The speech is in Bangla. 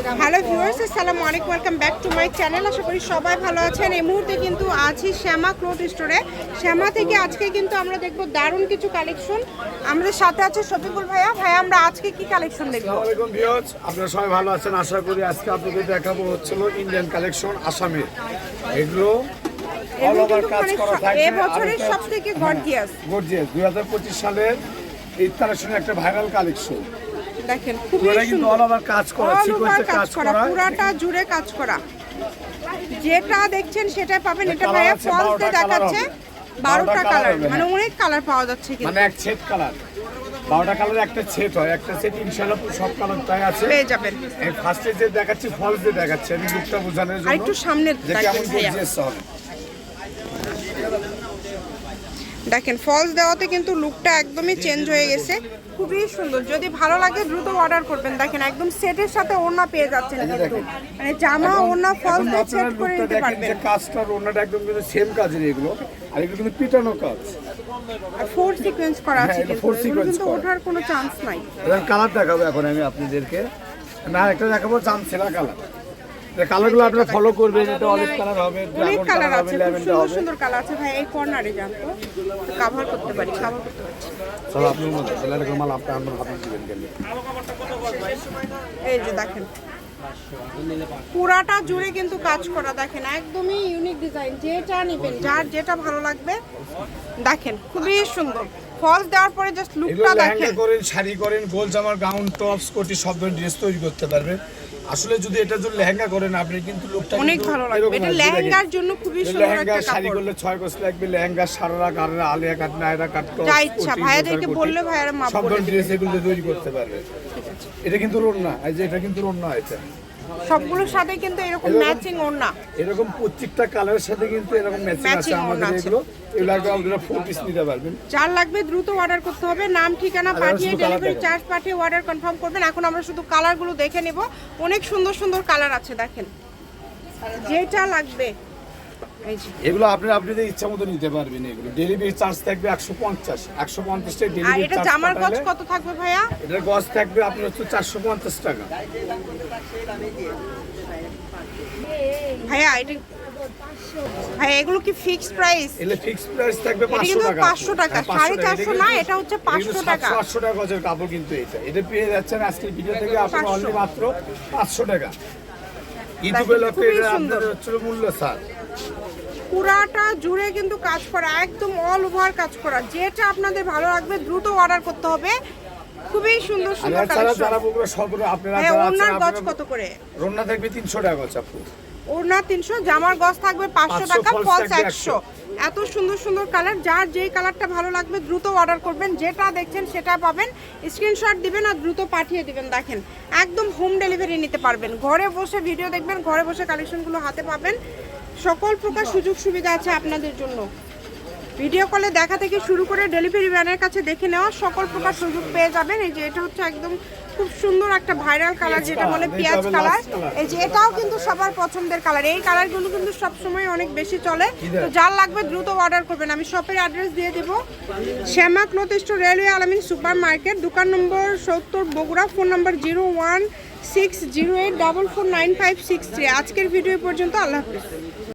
হ্যালো ভিউয়ার্স আসসালামু আলাইকুম welcome back to my channel. আশা করি সবাই ভালো আছেন। এই মুহূর্তে কিন্তু আছি শ্যামা ক্লোথ স্টোরে। শ্যামা থেকে আজকে কিন্তু আমরা দেখব দারুণ কিছু কালেকশন। আমাদের সাথে আছে শফিকুল ভাইয়া। ভাইয়া আমরা আজকে কি কালেকশন দেখব? আসসালামাইকুম ভিউয়ার্স আপনারা সবাই ভালো আছেন? আশা করি আজকে আপনাদের দেখাবো হচ্ছিল ইন্ডিয়ান কালেকশন আসামের। এগুলো অল ওভার কাজ মানে করা থাকবে। সবথেকে গর্জিয়াস গর্জিয়াস সালের কালেকশনের একটা ভাইরাল কালেকশন দেখেন খুবই সুন্দর। অল ওভার কাজ করা সিকোয়েন্সে কাজ করা পুরাটা জুড়ে কাজ করা। যেটা দেখছেন সেটা পাবেন এটা কালার ভাইয়া ফলসে 12টা কালার দেখাচ্ছে বারোটা 12টা কালার কালার মানে। অনেক কালার পাওয়া যাচ্ছে কিন্তু। মানে এক সেট কালার বারোটা কালার একটা সেট হয় একটা সেট ইনশাল্লাহ সব কালারটাই আছে। পেয়ে যাবেন। ফার্স্টে যে দেখাচ্ছি ফলস দেখাচ্ছি আমি লুকটা বোঝানোর আর জন্য একটু সামনে যে ভাইয়া। দেখেন ফলস দেওয়াতে কিন্তু লুকটা একদমই চেঞ্জ হয়ে গেছে। খুবই সুন্দর। যদি ভালো লাগে দ্রুত অর্ডার করবেন। দেখেন একদম সেটের সাথে ওড়না পেয়ে যাচ্ছেন কিন্তু। মানে জামা ওড়না ফলস এখন দিয়ে সেট করে নিতে পারবেন। যে কাজটা ওনাটা একদম কিন্তু সেম কাজের এগুলো। আর এগুলো কিন্তু পিটানো কাজ। আর ফোর সিকোয়েন্স করা আছে হ্যাঁ, এটা কিন্তু। কিন্তু ওঠার কোনো চান্স নাই। এবার কালার দেখাবো এখন আমি আপনাদেরকে। না একটা দেখাবো জামছেলা কালার কালারগুলো আপনারা ফলো করবেন এটা অলিভ কালার হবে অনেক কালার আছে সুন্দর সুন্দর কালার আছে। ভাই এই কর্নারে যান তো। কাভার করতে পারি কাভার করতে পারছি চলো আপনি মধ্যে সেলার মাল আপনি আমার হাতে দিবেন গেলে এই যে দেখেন পুরাটা জুড়ে কিন্তু কাজ করা দেখেন একদমই ইউনিক ডিজাইন যেটা নেবেন যার যেটা ভালো লাগবে দেখেন খুবই সুন্দর। ফলস দেওয়ার পরে জাস্ট লুকটা দেখেন। করেন শাড়ি করেন গোল জামার গাউন টপস কোটি সব ধরনের ড্রেস তৈরি করতে পারবেন। আসলে যদি এটা যদি লেহেঙ্গা করেন আপনি কিন্তু লোকটা অনেক ভালো লাগবে। এটা লেহেঙ্গার। জন্য খুবই একটা সুন্দর লেহেঙ্গা শাড়ি কাপড়। করলে ছয় কোস লাগবে। লেহেঙ্গা সারা কাররা আলিয়া কাট নায়রা কাট তো যা ইচ্ছা, ভাইয়াদেরকে বললে ভাইয়ারা মাপ করে সব ড্রেস এগুলো তৈরি করতে পারবে। এটা কিন্তু রন্না এই যে এটা কিন্তু রন্না এটা। সবগুলোর সাথে কিন্তু এরকম ম্যাচিং ওর না। এরকম প্রত্যেকটা কালারের সাথে কিন্তু এরকম ম্যাচিং আছে না আমাদের এগুলো। এগুলো আপনারা ফোর পিস নিতে পারবেন। চার লাগবে দ্রুত অর্ডার করতে হবে। নাম ঠিকানা পাঠিয়ে ডেলিভারি চার্জ পাঠিয়ে অর্ডার কনফার্ম করবেন। এখন আমরা শুধু কালারগুলো দেখে নেব। অনেক সুন্দর সুন্দর কালার আছে দেখেন। যেটা লাগবে। এগুলো আপনি আপনাদের ইচ্ছা মতো নিতে পারবেন এগুলো। ডেলিভারি চার্জ থাকবে একশো পঞ্চাশ। একশো পঞ্চাশ টাকা আর ডেলিভারি চার্জ জামার গজ কত থাকবে ভাইয়া? এটার গজ থাকবে আপনার হচ্ছে চারশো পঞ্চাশ টাকা। ভাইয়া এটা ভাইয়া এগুলো কি ফিক্সড প্রাইস এলে ফিক্স প্রাইস থাকবে এটা পাঁচশো কিন্তু টাকা। 500 টাকা, হ্যাঁ, 500 সাড়ে চারশো না, এটা হচ্ছে এটা 500 টাকা। 700 800 টাকা গজের কাপড় কিন্তু এটা। এটা পেয়ে যাচ্ছেন আজকের ভিডিও থেকে আপনার 500 অনলি মাত্র পাঁচশো টাকা। ঈদ উপলক্ষে এটা আপনাদের হচ্ছে মূল্য স্যার পুরাটা জুড়ে কিন্তু কাজ করা একদম অল ওভার কাজ করা। যেটা আপনাদের ভালো লাগবে দ্রুত অর্ডার করতে হবে। খুবই সুন্দর সুন্দর কালেকশন হ্যাঁ ওনার গজ কত করে? রন্না থাকবে তিনশো টাকা গজ আপু। ওড়না তিনশো জামার গজ থাকবে পাঁচশো টাকা ফলস একশো। এত সুন্দর সুন্দর কালার যার যেই কালারটা ভালো লাগবে দ্রুত অর্ডার করবেন। যেটা দেখছেন সেটা পাবেন। স্ক্রিনশট দিবেন আর দ্রুত পাঠিয়ে দিবেন। দেখেন একদম হোম ডেলিভারি নিতে পারবেন। ঘরে বসে ভিডিও দেখবেন ঘরে বসে কালেকশনগুলো হাতে পাবেন। সকল প্রকার সুযোগ সুবিধা আছে আপনাদের জন্য। ভিডিও কলে দেখা থেকে শুরু করে ডেলিভারি ম্যানের কাছে দেখে নেওয়া সকল প্রকার সুযোগ পেয়ে যাবেন। এই যে এটা হচ্ছে একদম খুব সুন্দর একটা ভাইরাল কালার যেটা বলে পেঁয়াজ কালার। এই যে এটাও কিন্তু সবার পছন্দের কালার। এই কালারগুলো কিন্তু সবসময় অনেক বেশি চলে। তো যার লাগবে দ্রুত অর্ডার করবেন। আমি শপের অ্যাড্রেস দিয়ে দেবো। Shyama cloth store railway Alamin super market দোকান নম্বর সত্তর বগুড়া ফোন নম্বর zero one six zero eight double four nine five six three. আজকের ভিডিও পর্যন্ত আল্লাহ হাফিজ।